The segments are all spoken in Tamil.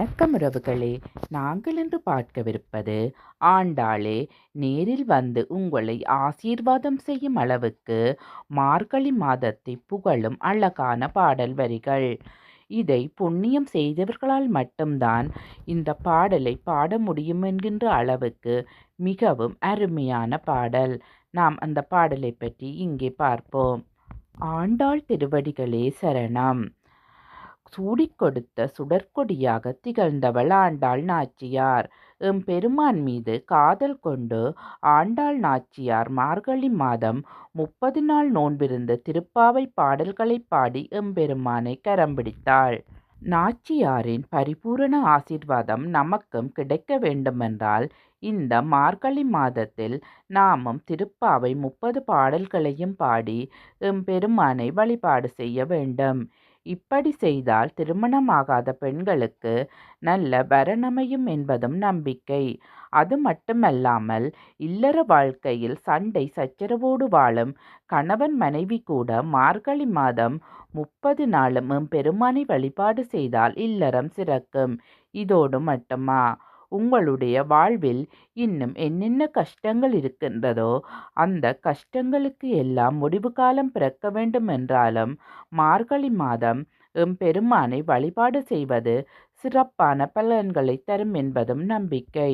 வணக்கம் உறவுகளே. நாங்கள் இன்று பார்க்கவிருப்பது ஆண்டாளே நேரில் வந்து உங்களை ஆசீர்வாதம் செய்யும் அளவுக்கு மார்கழி மாதத்தை புகழும் அழகான பாடல் வரிகள். இதை புண்ணியம் செய்தவர்களால் மட்டும்தான் இந்த பாடலை பாட முடியும் என்கின்ற அளவுக்கு மிகவும் அருமையான பாடல். நாம் அந்த பாடலை பற்றி இங்கே பார்ப்போம். ஆண்டாள் திருவடிகளே சரணம். சூடிக்கொடுத்த சுடற்கொடியாக திகழ்ந்தவள் ஆண்டாள் நாச்சியார். எம் பெருமான் மீது காதல் கொண்டு ஆண்டாள் நாச்சியார் மார்கழி மாதம் முப்பது நாள் நோன்பிருந்த திருப்பாவை பாடல்களை பாடி எம்பெருமானை கரம் பிடித்தாள். நாச்சியாரின் பரிபூரண ஆசிர்வாதம் நமக்கும் கிடைக்க வேண்டுமென்றால் இந்த மார்கழி மாதத்தில் நாமும் திருப்பாவை முப்பது பாடல்களையும் பாடி எம்பெருமானை வழிபாடு செய்ய வேண்டும். இப்படி செய்தால் திருமணமாகாத பெண்களுக்கு நல்ல வரனமையும் என்பதும் நம்பிக்கை. அது மட்டுமல்லாமல் இல்லற வாழ்க்கையில் சண்டை சச்சரவோடு வாழும் கணவன் மனைவி கூட மார்கழி மாதம் முப்பது நாளும் பெருமானை வழிபாடு செய்தால் இல்லறம் சிறக்கும். இதோடு மட்டுமா? உங்களுடைய வாழ்வில் இன்னும் என்னென்ன கஷ்டங்கள் இருக்கின்றதோ அந்த கஷ்டங்களுக்கு எல்லாம் முடிவு காலம் பிறக்க வேண்டும் என்றாலும் மார்கழி மாதம் எம்பெருமானை வழிபாடு செய்வது சிறப்பான பலன்களை தரும் என்பதும் நம்பிக்கை.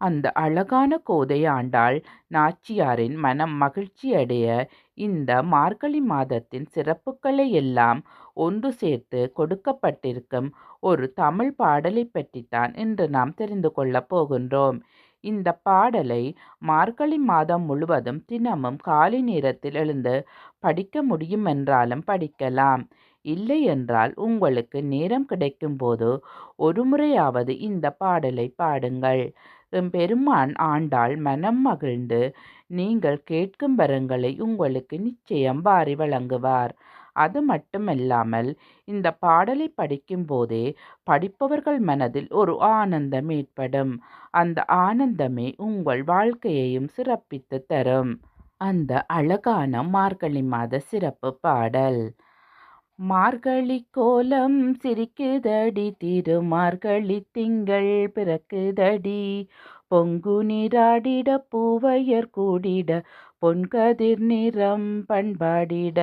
அந்த அழகான கோதை ஆண்டாள் நாச்சியாரின் மனம் மகிழ்ச்சியடைய இந்த மார்கழி மாதத்தின் சிறப்புகளை எல்லாம் ஒன்று சேர்த்து கொடுக்கப்பட்டிருக்கும் ஒரு தமிழ் பாடலை பற்றித்தான் இன்று நாம் தெரிந்து கொள்ளப் போகின்றோம். இந்த பாடலை மார்கழி மாதம் முழுவதும் தினமும் காலை நேரத்தில் எழுந்து படிக்க முடியும் என்றாலும் படிக்கலாம். இல்லை என்றால் உங்களுக்கு நேரம் கிடைக்கும்போது ஒரு முறையாவது இந்த பாடலை பாடுங்கள். பெருமான் ஆண்டாள் மனம் மகிழ்ந்து நீங்கள் கேட்கும் வரங்களை உங்களுக்கு நிச்சயம் வாரி வழங்குவார். அது மட்டுமல்லாமல் இந்த பாடலை படிக்கும்போதே படிப்பவர்கள் மனதில் ஒரு ஆனந்தம் ஏற்படும். அந்த ஆனந்தமே உங்கள் வாழ்க்கையையும் சிறப்பித்து தரும். அந்த அழகான மார்கழி மாத சிறப்பு பாடல். மார்கழி கோலம் சிரிக்குதடி திரு மார்கழி திங்கள் பிறக்குதடி. பொங்கு நீராடிட பூவையர் கூடிட பொன்கதிர் நிறம் பண்பாடிட.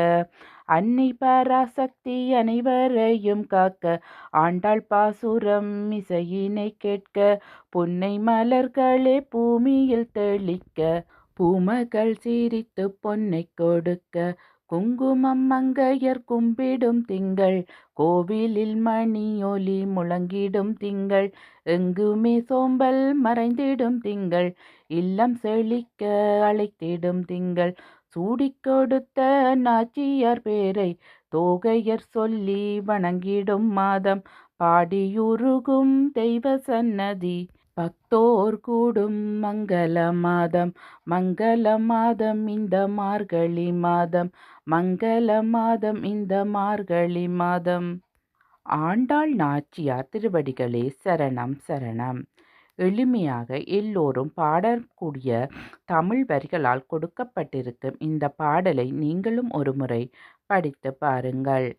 அன்னை பராசக்தி அனைவரையும் காக்க. ஆண்டாள் பாசுரம் இசையினை கேட்க. புன்னை மலர்களே பூமியில் தெளிக்க. பூமகள் சிரித்து பொன்னை கொடுக்க. குங்குமம் மங்கையர் கும்பிடும் திங்கள் கோவிலில் மணி ஒலி முழங்கிடும் திங்கள் எங்குமே சோம்பல் மறைந்திடும் திங்கள் இல்லம் செழிக்க அழைத்திடும் திங்கள். சூடிக் கொடுத்த நாச்சியார் பேரை தோகையர் சொல்லி வணங்கிடும் மாதம் பாடியுருகும் தெய்வ சன்னதி. பக்தோர் கூடும் மங்கள மாதம் மங்கள மாதம் இந்த மார்கழி மாதம் மங்கள மாதம் இந்த மார்கழி மாதம். ஆண்டாள் நாச்சியார் திருவடிகளே சரணம் சரணம். எளிமையாக எல்லோரும் பாடக்கூடிய தமிழ் வரிகளால் கொடுக்கப்பட்டிருக்கும் இந்த பாடலை நீங்களும் ஒரு முறை படித்து பாருங்கள்.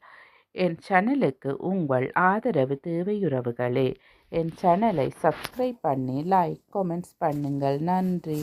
என் சேனலுக்கு உங்கள் ஆதரவு தேவையுறவுகளே என் சேனலை சப்ஸ்கிரைப் பண்ணி லைக் கமெண்ட்ஸ் பண்ணுங்கள். நன்றி.